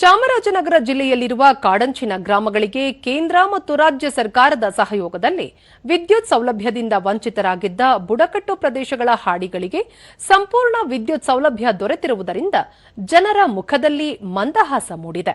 ಚಾಮರಾಜನಗರ ಜಿಲ್ಲೆಯಲ್ಲಿರುವ ಕಾಡಂಚಿನ ಗ್ರಾಮಗಳಿಗೆ ಕೇಂದ್ರ ಮತ್ತು ರಾಜ್ಯ ಸರ್ಕಾರದ ಸಹಯೋಗದಲ್ಲಿ ವಿದ್ಯುತ್ ಸೌಲಭ್ಯದಿಂದ ವಂಚಿತರಾಗಿದ್ದ ಬುಡಕಟ್ಟು ಪ್ರದೇಶಗಳ ಹಾಡಿಗಳಿಗೆ ಸಂಪೂರ್ಣ ವಿದ್ಯುತ್ ಸೌಲಭ್ಯ ದೊರೆತಿರುವುದರಿಂದ ಜನರ ಮುಖದಲ್ಲಿ ಮಂದಹಾಸ ಮೂಡಿದೆ.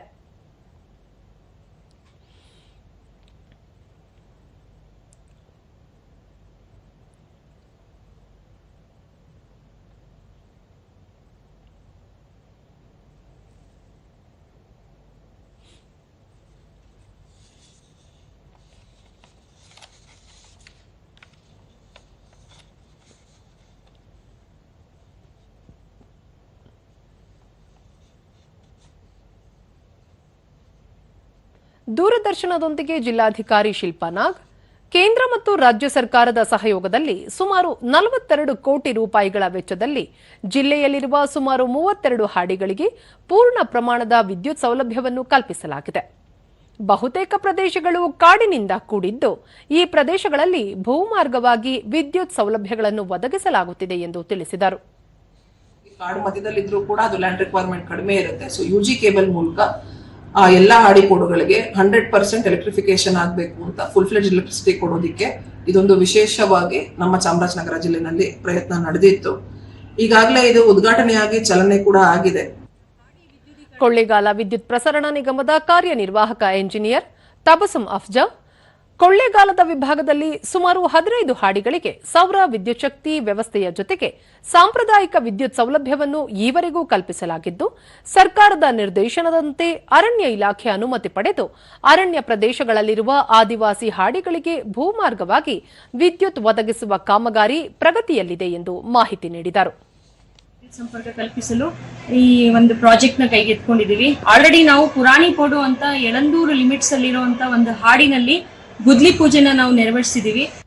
ದೂರದರ್ಶನದೊಂದಿಗೆ ಜಿಲ್ಲಾಧಿಕಾರಿ ಶಿಲ್ಪಾ ನಾಗ್, ಕೇಂದ್ರ ಮತ್ತು ರಾಜ್ಯ ಸರ್ಕಾರದ ಸಹಯೋಗದಲ್ಲಿ ಸುಮಾರು ನಲವತ್ತೆರಡು ಕೋಟಿ ರೂಪಾಯಿಗಳ ವೆಚ್ಚದಲ್ಲಿ ಜಿಲ್ಲೆಯಲ್ಲಿರುವ ಸುಮಾರು ಮೂವತ್ತೆರಡು ಹಾಡಿಗಳಿಗೆ ಪೂರ್ಣ ಪ್ರಮಾಣದ ವಿದ್ಯುತ್ ಸೌಲಭ್ಯವನ್ನು ಕಲ್ಪಿಸಲಾಗಿದೆ. ಬಹುತೇಕ ಪ್ರದೇಶಗಳು ಕಾಡಿನಿಂದ ಕೂಡಿದ್ದು, ಈ ಪ್ರದೇಶಗಳಲ್ಲಿ ಭೂಮಾರ್ಗವಾಗಿ ವಿದ್ಯುತ್ ಸೌಲಭ್ಯಗಳನ್ನು ಒದಗಿಸಲಾಗುತ್ತಿದೆ ಎಂದು ತಿಳಿಸಿದರು. ಕಾಡು ಮಧ್ಯದಲ್ಲಿದ್ರೂ ಕೂಡ ಅದು ಲ್ಯಾಂಡ್ ರಿಕ್ವೈರ್ಮೆಂಟ್ ಕಡಿಮೆ ಇರುತ್ತೆ. ಸೊ ಯು ಜಿ ಕೇಬಲ್ ಮೂಲಕ ಆ ಎಲ್ಲ ಹಾಡಿಕೋಡುಗಳಿಗೆ ಹಂಡ್ರೆಡ್ ಪರ್ಸೆಂಟ್ ಎಲೆಕ್ಟ್ರಿಫಿಕೇಶನ್ ಆಗಬೇಕು ಅಂತ ಫುಲ್ ಫ್ಲೆಜ್ ಎಲೆಕ್ಟ್ರಿಸಿಟಿ ಕೊಡೋದಕ್ಕೆ ಇದೊಂದು ವಿಶೇಷವಾಗಿ ನಮ್ಮ ಚಾಮರಾಜನಗರ ಜಿಲ್ಲೆನಲ್ಲಿ ಪ್ರಯತ್ನ ನಡೆದಿತ್ತು. ಈಗಾಗಲೇ ಇದು ಉದ್ಘಾಟನೆಯಾಗಿ ಚಲನೆ ಕೂಡ ಆಗಿದೆ. ಕೊಳ್ಳೇಗಾಲ ವಿದ್ಯುತ್ ಪ್ರಸರಣ ನಿಗಮದ ಕಾರ್ಯನಿರ್ವಾಹಕ ಎಂಜಿನಿಯರ್ ತಬಸಂ ಅಫ್ಜಾ ಕೊಳ್ಳೇಗಾಲದ ವಿಭಾಗದಲ್ಲಿ ಸುಮಾರು ಹದಿನೈದು ಹಾಡಿಗಳಿಗೆ ಸೌರ ವಿದ್ಯುತ್ ಶಕ್ತಿ ವ್ಯವಸ್ಥೆಯ ಜೊತೆಗೆ ಸಾಂಪ್ರದಾಯಿಕ ವಿದ್ಯುತ್ ಸೌಲಭ್ಯವನ್ನು ಈವರೆಗೂ ಕಲ್ಪಿಸಲಾಗಿದ್ದು, ಸರ್ಕಾರದ ನಿರ್ದೇಶನದಂತೆ ಅರಣ್ಯ ಇಲಾಖೆ ಅನುಮತಿ ಪಡೆದು ಅರಣ್ಯ ಪ್ರದೇಶಗಳಲ್ಲಿರುವ ಆದಿವಾಸಿ ಹಾಡಿಗಳಿಗೆ ಭೂಮಾರ್ಗವಾಗಿ ವಿದ್ಯುತ್ ಒದಗಿಸುವ ಕಾಮಗಾರಿ ಪ್ರಗತಿಯಲ್ಲಿದೆ ಎಂದು ಮಾಹಿತಿ ನೀಡಿದರು. ಸಂಪರ್ಕ ಕಲ್ಪಿಸಲು ಈ ಒಂದು ಪ್ರಾಜೆಕ್ಟ್ನ ಕೈಗೆತ್ಕೊಂಡಿದೀವಿ ಆಲ್ರೆಡಿ ನಾವು ಪುರಾಣಿ ಕೋಡು ಅಂತ ಯಳಂದೂರು ಲಿಮಿಟ್ಸ್ ಅಲ್ಲಿರುವಂತ ಒಂದು ಹಾಡಿನಲ್ಲಿ ಗುದ್ಲಿ ಪೂಜೆನ ನಾವು ನೆರವೇರಿಸಿದೀವಿ.